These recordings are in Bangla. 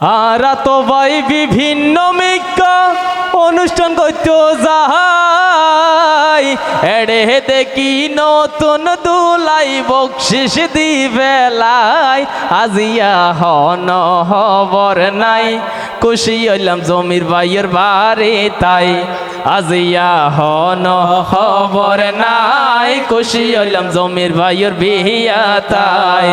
আর তো ভাই বিভিন্ন মিক্ষ অনুষ্ঠান করতে যাই এড়ে দেখি নতুন দুলাই বকশিস দিবেলাই। আজিয়া হন হবর নাই। খুশি হইলাম জমির ভাইয়ের বাড়ি তাই আজিয়া হন খবর নাই, খুশি হইলাম জমির ভাইয়ের বিহিয়া তাই।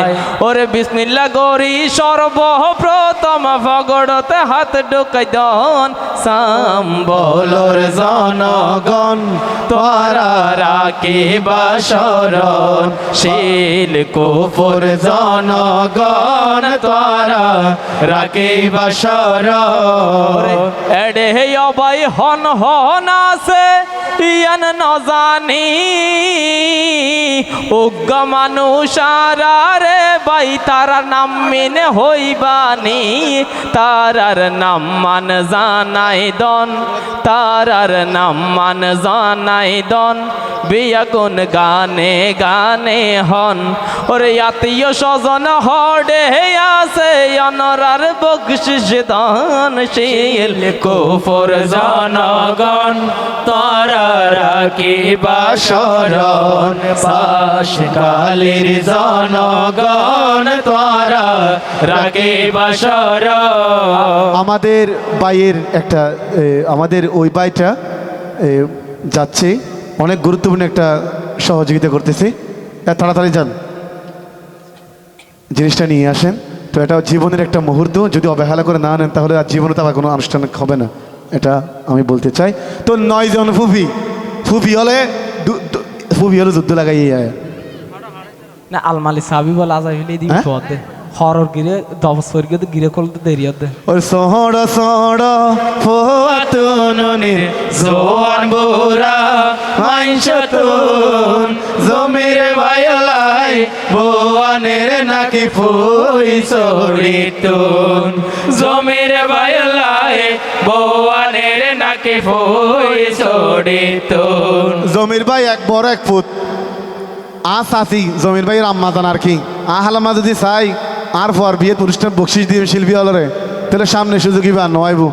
ওরে বিসমিল্লা গরি সর্বপ্রথম ভগড়তে হাত ঢুকাই দন সাম্বলর বলর জনগণ তোরা রাখি বাসরণ শিল কুপুর জনগণ তোরা রাখি বাসরণ এডে অবাই হন হন আছে, ইয়ান নজানি জানি। উগ্র মানুষ রে বাই, তারা নাম মেনে হইবানি। তারার নাম মান জানাই দন তারার নাম মান জানাই দন বিয়া কোন গানে গানে হন, ওরে আত্মীয় স্বজন হডে আছে অনরার বকশিস দান শিল কুপুর জনগণ, তোরা রাখি বাসরণ পাশ কালের জনগণ, তোরা রাখি বাসরণ আমাদের বাইয়ের একটা আমাদের ওই বাইটা যাচ্ছে। অনেক গুরুত্বপূর্ণ একটা সহযোগিতা করতেছে। তাড়াতাড়ি যান। জিনিসটা নিয়ে আসেন। তো এটা জীবনের একটা মুহূর্ত। যদি অবহেলা করে না নেন তাহলে আর জীবনে তো আবার কোনো অনুষ্ঠান হবে না। এটা আমি বলতে চাই। তো নয় জন ফুফি। ফুফি হলে ফুফি হলে যুদ্ধ লাগাই না আলমালি সাবি বলে দিবি গিরে দবসর গিরে গিরে করতে দেরি দে ওর সহড় সহড় ফাতুনের জোয়ান বুড়া মাইশ তুন জমির ভাইলাই বোয়ানের নাকি ফুই চড়ি তুন জমির ভাইলাই বোয়ানের নাকি ফুই চড়ি তুন জমির ভাই এক বড় এক ফুট আ সাসি জমির ভাইয়ের আম্মা জান আর কি আ হালামা যদি চাই আর পর বিয়ের অনুষ্ঠান বকশিস দিয়ে শিল্পী হলরে তাহলে সামনে সুযোগই বা নয়বো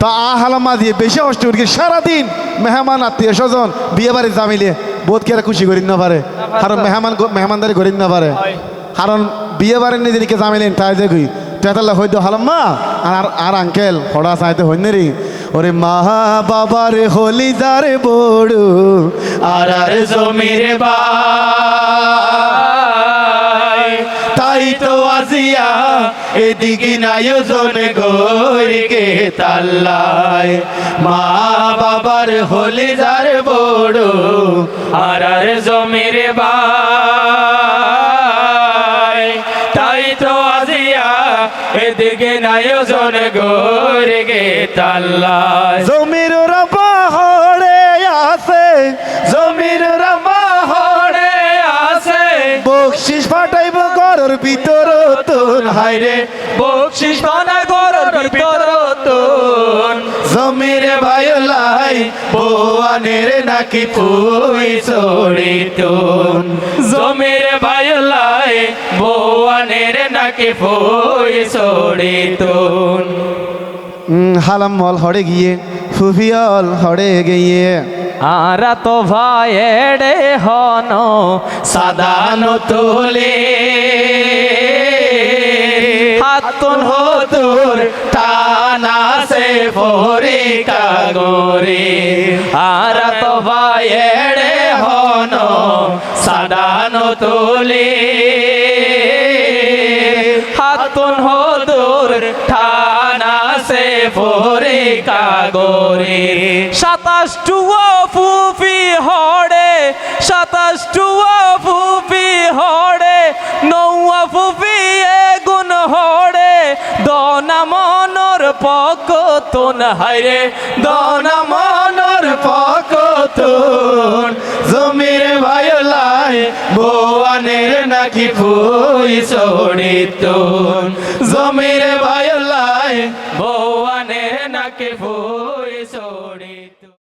তা আ হালামা দিয়ে বেশি কষ্ট করি সারাদিন মেহমান আত্মীয় স্বজন বিয়ে বাড়ি জামিলে বোধ কে খুশি করিন না পারে। কারণ মেহমান মেহমানদারি করিন না পারে। কারণ বিয়ে বাড়ির নিজেকে জামিলেন তাই যে গুই তেতাল্লা হইতো হালাম্মা আর আর আঙ্কেল হড়া চাইতে হইন রে। ওরে মা বাবার হলি যারে বড় আর আর জমির ভাই এদিকে নায়োজন গরিকে তাল্লায়। মা বাবার হলে যার বড় আর আর জমির ভাই তাই তো আজিয়া এদিকে নায়োজন গরিকে তাল্লায়। জমির পাহাড়ে আছে জমির আছে বকশিস ঘরের ভিতর তোর হাইরে বকশিস বানা গরর ভিতর তোন জমির ভাইলাই বোয়ানের নাকি পুই চড়ি তোন জমির ভাইলাই বোয়ানের নাকি পুই চড়ি তোন হালাম মল হড়ে গিয়ে ফুফিয়ল হড়ে গিয়ে। আর তো ভাই এডে হন সাদানো তোলে। হাতুন হতুর টানা সে ফরি কাগরে। আর তো ভাইয়েড়ে হন সাদানো তোলে হাতুন হতুর টানা সে ফরি কাগরে। সাতাশ টুয়া ফুফি হড়ে মনর পক তোন হাইরে দনা মনর পকতুন। জমির ভাইলাই বোয়ানের নাকি ফুই সোনিতন জমির লায় বোয়ানের নাকি ফুই